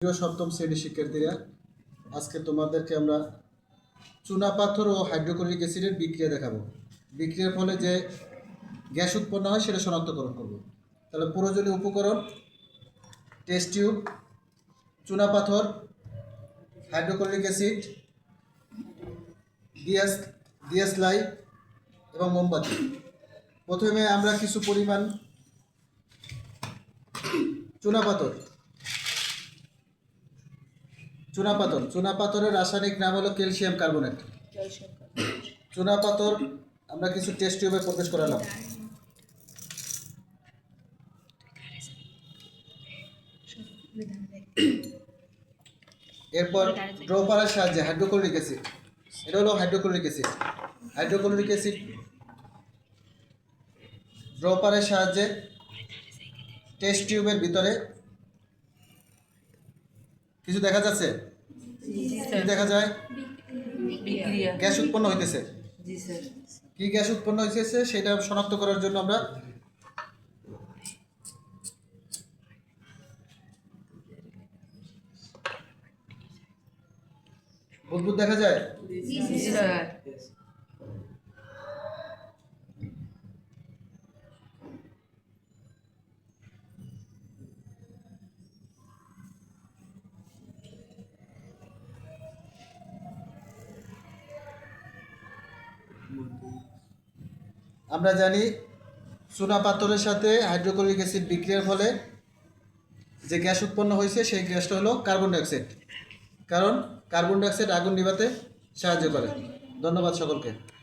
প্রিয় সপ্তম শ্রেণির শিক্ষার্থীরা, আজকে তোমাদেরকে আমরা চুনা পাথর ও হাইড্রোক্লোরিক অ্যাসিডের বিক্রিয়া দেখাবো। বিক্রিয়ার ফলে যে গ্যাস উৎপন্ন হয়, সেটা শনাক্তকরণ করব। তাহলে প্রয়োজনীয় উপকরণ, টেস্ট টিউব, চুনা পাথর, হাইড্রোক্লোরিক অ্যাসিড দিয়াস দিয়াসলাই এবং মোমবাতি। প্রথমে আমরা কিছু পরিমাণ চুনা পাথর চুনা পাথর চুনা পাথরের রাসায়নিক নাম হলো ক্যালসিয়াম কার্বনেট। চুনা পাথর আমরা কিছু টেস্ট টিউবে প্রবেশ করালাম। এরপর ড্রপারের সাহায্যে হাইড্রোক্লোরিক অ্যাসিড। এটা হলো হাইড্রোক্লোরিক অ্যাসিড। হাইড্রোক্লোরিক অ্যাসিড ড্রপারের সাহায্যে টেস্ট টিউবের ভিতরে কিছু দেখা যাচ্ছে? কি দেখা যায়? গ্যাস উৎপন্ন হইতেছে। জি কি গ্যাস উৎপন্ন হইতেছে সেটা শনাক্ত করার জন্য আমরা বুদবুদ দেখা যায়? আমরা জানি চুনা পাথরের সাথে হাইড্রোক্লোরিক অ্যাসিড বিক্রিয়ার ফলে যে গ্যাস উৎপন্ন হয়েছে, সেই গ্যাসটা হলো কার্বন ডাইঅক্সাইড। কারণ কার্বন ডাইঅক্সাইড আগুন নিভাতে সাহায্য করে। ধন্যবাদ সকলকে।